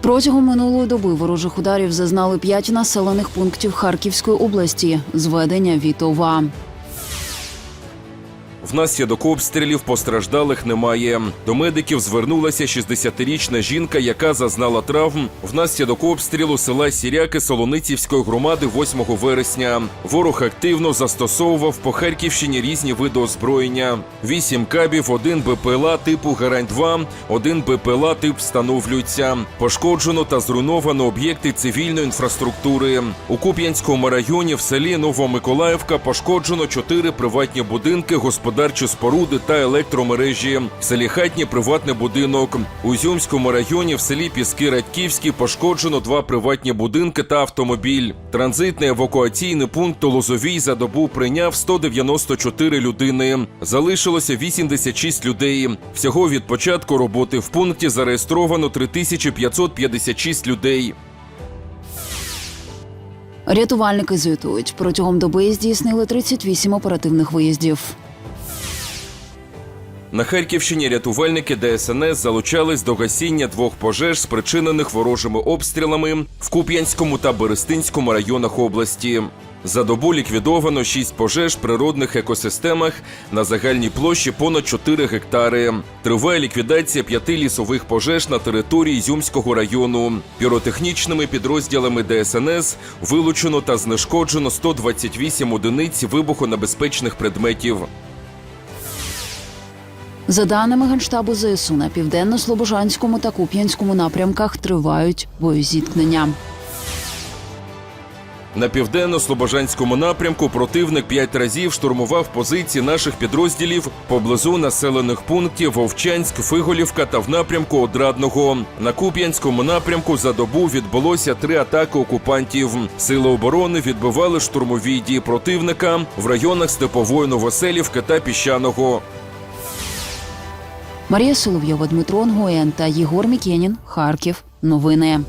Протягом минулої доби ворожих ударів зазнали п'ять населених пунктів Харківської області. Зведення Вітова. Внаслідок обстрілів постраждалих немає. До медиків звернулася 60-річна жінка, яка зазнала травм внаслідок обстрілу села Сіряки Солоницівської громади 8 вересня. Ворог активно застосовував по Харківщині різні види озброєння: 8 кабів, один БПЛА типу Герань-2, один БПЛА тип встановлюється. Пошкоджено та зруйновано об'єкти цивільної інфраструктури. У Куп'янському районі в селі Новомиколаївка пошкоджено чотири приватні будинки, господарчі споруди та електромережі. В селі Хатні приватний будинок. У Зюмському районі в селі Піски Радьківські пошкоджено два приватні будинки та автомобіль. Транзитний евакуаційний пункт у Лозовій за добу прийняв 194 людини. Залишилося 86 людей. Всього від початку роботи в пункті зареєстровано 3556 людей. Рятувальники звітують. Протягом доби здійснили 38 оперативних виїздів. На Харківщині рятувальники ДСНС залучались до гасіння двох пожеж, спричинених ворожими обстрілами в Куп'янському та Берестинському районах області. За добу ліквідовано шість пожеж в природних екосистемах на загальній площі понад 4 гектари. Триває ліквідація п'яти лісових пожеж на території Зюмського району. Піротехнічними підрозділами ДСНС вилучено та знешкоджено 128 одиниць вибухонебезпечних предметів. За даними Генштабу ЗСУ, на південно-слобожанському та Куп'янському напрямках тривають боєзіткнення. На південно-слобожанському напрямку противник п'ять разів штурмував позиції наших підрозділів поблизу населених пунктів Вовчанськ, Фиголівка та в напрямку Одрадного. На Куп'янському напрямку за добу відбулося три атаки окупантів. Сили оборони відбивали штурмові дії противника в районах Степової Новоселівки та Піщаного. Марія Соловйова, Дмитро Онгоєн та Єгор Мікенін. Харків. Новини.